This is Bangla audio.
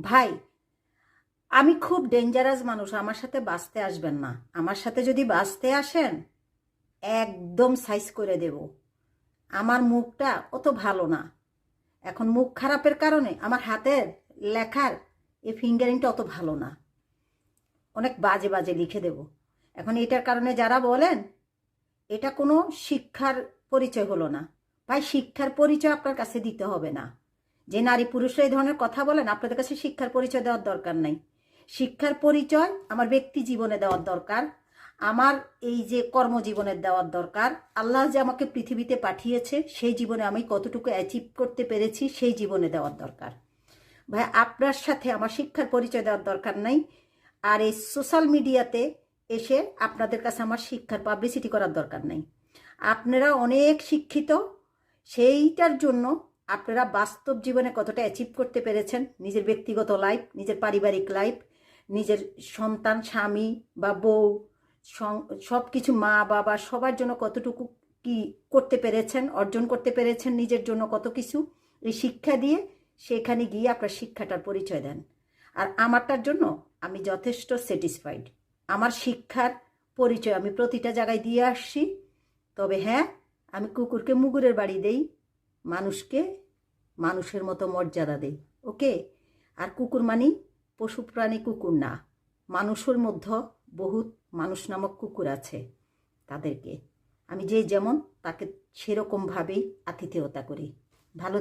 ভাই, আমি খুব ডেঞ্জারাস মানুষ, আমার সাথে বাঁচতে আসবেন না। আমার সাথে যদি বাঁচতে আসেন, একদম সাইজ করে দেব। আমার মুখটা অত ভালো না। এখন মুখ খারাপের কারণে আমার হাতের লেখার এই ফিঙ্গারিংটা অত ভালো না। অনেক বাজে বাজে লিখে দেব। এখন এটার কারণে যারা বলেন, এটা কোনো শিক্ষার পরিচয় হলো না। ভাই, শিক্ষার পরিচয় আপনার কাছে দিতে হবে না। যে নারী পুরুষরা এই ধরনের কথা বলেন, আপনাদের কাছে শিক্ষার পরিচয় দেওয়ার দরকার নাই। শিক্ষার পরিচয় আমার ব্যক্তি জীবনে দেওয়ার দরকার, আমার এই যে কর্মজীবনের দেওয়ার দরকার, আল্লাহ যে আমাকে পৃথিবীতে পাঠিয়েছে, সেই জীবনে আমি কতটুকু অ্যাচিভ করতে পেরেছি, সেই জীবনে দেওয়ার দরকার। ভাই, আপনার সাথে আমার শিক্ষার পরিচয় দেওয়ার দরকার নাই, আর এই সোশ্যাল মিডিয়াতে এসে আপনাদের কাছে আমার শিক্ষার পাবলিসিটি করার দরকার নাই। আপনারা অনেক শিক্ষিত, সেইটার জন্য আপনারা বাস্তব জীবনে কতটা অ্যাচিভ করতে পেরেছেন? নিজের ব্যক্তিগত লাইফ নিজের পারিবারিক লাইফ নিজের সন্তান, স্বামী বা বউ সব কিছু মা, বাবা, সবার জন্য কতটুকু কি করতে পেরেছেন, অর্জন করতে পেরেছেন, নিজের জন্য কত কিছু? এই শিক্ষা দিয়ে সেখানে গিয়ে আপনার শিক্ষাটার পরিচয় দেন। আর আমারটার জন্য আমি যথেষ্ট স্যাটিসফাইড আমার শিক্ষার পরিচয় আমি প্রতিটা জায়গায় দিয়ে আসছি। তবে হ্যাঁ আমি কুকুরকে মুগুরের বাড়ি দেই, মানুষকে মানুষের মতো মর্যাদা দেই, ওকে? আর কুকুর মানি পশু প্রাণী কুকুর না, মানুষের মধ্যে বহুত মানুষ নামক কুকুর আছে তাদেরকে। আমি যে যেমন তাকে সেরকমভাবেই আতিথেয়তা করি। ভালো